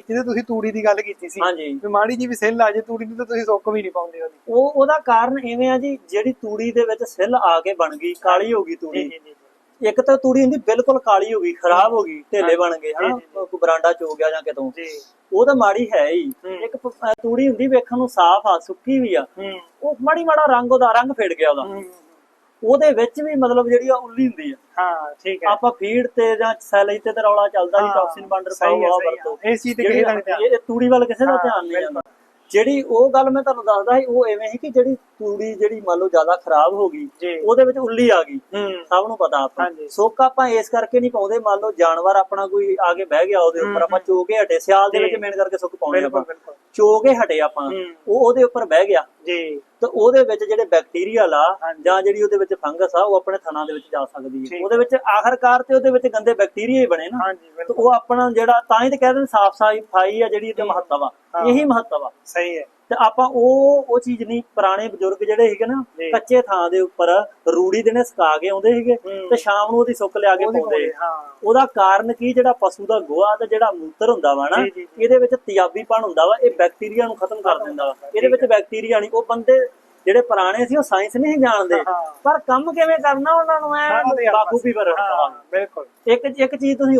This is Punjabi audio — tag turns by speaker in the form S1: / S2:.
S1: ਜਿਹਦੇ ਤੁਸੀਂ ਤੂੜੀ ਦੀ ਗੱਲ ਕੀਤੀ ਸੀ
S2: ਹਾਂਜੀ।
S1: ਵੀ ਮਾੜੀ ਜੀ ਵੀ ਸੇਲ ਆ ਜੇ ਤੂੜੀ ਨੂੰ ਤਾਂ ਤੁਸੀਂ ਸੁੱਕ ਵੀ ਨਹੀਂ ਪਾਉਂਦੇ ਉਹਦੀ।
S2: ਉਹ ਉਹਦਾ ਕਾਰਨ ਇਵੇਂ ਆ ਜੀ ਜਿਹੜੀ ਤੂੜੀ ਦੇ ਵਿੱਚ ਸਿੱਲ ਆ ਕੇ ਬਣ ਗਈ ਕਾਲੀ ਹੋ ਗਈ ਤੂੜੀ। ਇੱਕ ਤਾਂ ਤੂੜੀ ਹੁੰਦੀ ਬਿਲਕੁਲ ਕਾਲੀ ਹੋ ਗਈ ਖਰਾਬ ਹੋ ਗਈ ਢੇਲੇ ਬਣ ਗਏ ਹਾਂ ਬਰਾਂਡਾ ਚੋ ਗਿਆ ਜਾਂ ਕਿਤੋਂ।
S1: ਜੀ।
S2: ਉਹ ਤਾਂ ਮਾੜੀ ਹੈ ਹੀ। ਇੱਕ ਤੂੜੀ ਹੁੰਦੀ ਵੇਖਣ ਨੂੰ ਸਾਫ਼ ਆ ਸੁੱਕੀ ਵੀ ਆ। ਉਹ ਮਾੜੀ ਮਾੜਾ ਰੰਗ ਉਹਦਾ ਰੰਗ ਫੇੜ ਗਿਆ ਉਹਦਾ। ਉਹਦੇ ਵਿੱਚ ਵੀ ਮਤਲਬ ਜਿਹੜੀ ਆ ਉੱਲੀ ਹੁੰਦੀ ਆ।
S1: ਹਾਂ ਠੀਕ ਹੈ।
S2: ਆਪਾਂ ਫੀਡ ਤੇ ਜਾਂ ਸੈਲੇਜ ਤੇ ਤਾਂ ਰੌਲਾ ਚੱਲਦਾ ਵੀ ਟੌਕਸਿਨ ਬਾਂਡਰ ਪਾਓ
S1: ਹੈ।
S2: ਵਰਤੋ।
S1: ਇਸ ਚੀਜ਼ ਤੇ ਕਿਸੇ ਦਾ ਧਿਆਨ
S2: ਇਹ ਤੂੜੀ ਵੱਲ ਕਿਸੇ ਦਾ ਧਿਆਨ ਨਹੀਂ। ਜਾਂਦਾ। ਜਿਹੜੀ ਉਹ ਗੱਲ ਮੈਂ ਤੁਹਾਨੂੰ ਦੱਸਦਾ ਸੀ ਉਹ ਐਵੇਂ ਸੀ ਕਿ ਜਿਹੜੀ ਤੂੜੀ ਜਿਹੜੀ ਮੰਨ ਲਓ ਜ਼ਿਆਦਾ ਖਰਾਬ ਹੋ ਗਈ ਉਹਦੇ ਵਿੱਚ ਉੱਲੀ ਆ ਗਈ। ਸਭ ਨੂੰ ਪਤਾ ਆਪਾਂ। ਸੁੱਕ ਆਪਾਂ ਇਸ ਕਰਕੇ ਨਹੀਂ ਪਾਉਂਦੇ ਮੰਨ ਲਓ ਜਾਨਵਰ ਆਪਣਾ ਕੋਈ ਆ ਕੇ ਬਹਿ ਗਿਆ ਉਹਦੇ ਉੱਪਰ ਆਪਾਂ ਚੋ ਕੇ ਹਟੇ ਸਿਆਲ ਦੇ। ਵਿੱਚ ਮੇਨ ਕਰਕੇ ਸੁੱਕ ਪਾਉਂਦੇ ਆਪਾਂ। ਚੋ ਕੇ ਹਟੇ ਆਪਾਂ। ਉਹ ਉਹਦੇ ਉੱਪਰ ਬਹਿ ਗਿਆ।
S1: ਜੀ।
S2: ਤਾਂ ਉਹਦੇ ਵਿੱਚ ਜਿਹੜੇ ਬੈਕਟੀਰੀਆ ਲਾ
S1: ਹਾਂਜੀ।
S2: ਜਾਂ ਜਿਹੜੀ ਉਹਦੇ ਵਿੱਚ ਫੰਗਸ ਆ ਉਹ ਆਪਣੇ ਥਣਾ ਦੇ ਵਿੱਚ ਜਾ ਸਕਦੀ ਹੈ। ਉਹਦੇ ਵਿੱਚ ਆਖਰਕਾਰ ਤੇ ਉਹਦੇ ਵਿੱਚ ਗੰਦੇ ਬੈਕਟੀਰੀਆ ਹੀ ਬਣੇ ਨਾ। ਤੇ ਉਹ ਆਪਣਾ ਜਿਹੜਾ ਤਾਂ ਹੀ ਤੇ ਕਹਿੰਦੇ ਨੇ ਸਾਫ਼ ਸਫ਼ਾਈ ਆ ਜਿਹੜੀ ਇਹਦੇ ਮਹੱਤਵ ਆ। ਇਹੀ ਮਹੱਤਵ ਆ।
S1: ਸਹੀ ਹੈ।
S2: ਤੇ ਆਪਾਂ ਉਹ ਉਹ ਚੀਜ਼ ਨਹੀਂ ਪੁਰਾਣੇ ਬਜ਼ੁਰਗ ਜਿਹੜੇ ਸੀਗੇ ਨਾ। ਕੱਚੇ ਥਾਂ ਦੇ ਉੱਪਰ ਰੂੜੀ ਦੇ ਨੇ ਸੁਕਾ ਕੇ ਆਉਂਦੇ ਸੀਗੇ
S1: ਹੂੰ।
S2: ਤੇ ਸ਼ਾਮ ਨੂੰ ਉਹਦੀ ਸੁੱਕ ਲਿਆ ਕੇ ਪਾਉਂਦੇ। ਉਹਦਾ ਕਾਰਨ ਕੀ? ਜਿਹੜਾ ਪਸ਼ੂ ਦਾ ਗੋਹਾ ਤੇ ਜਿਹੜਾ ਮੂਤਰ ਹੁੰਦਾ ਵਾ ਨਾ। ਇਹਦੇ ਵਿੱਚ ਤਿਆਬੀਪਣ ਹੁੰਦਾ ਵਾ ਇਹ ਬੈਕਟੀਰੀਆ ਨੂੰ ਖਤਮ ਕਰ ਦਿੰਦਾ ਵਾ। ਇਹਦੇ ਵਿੱਚ ਬੈਕਟੀਰੀਆ ਨਹੀਂ ਉਹ ਬੰਦੇ ਜਿਹੜੇ ਪੁਰਾਣੇ ਸੀ ਉਹ ਸਾਇੰਸ ਨਹੀਂ ਜਾਣਦੇ।
S1: ਹਾਂ।
S2: ਪਰ ਕੰਮ ਕਿਵੇਂ ਕਰਨਾ ਉਹਨਾਂ ਨੂੰ ਐ? ਬਾਖੂਬੀ ਪਰ
S1: ਬਿਲਕੁਲ।
S2: ਇੱਕ ਇੱਕ ਚੀਜ਼ ਤੁਸੀਂ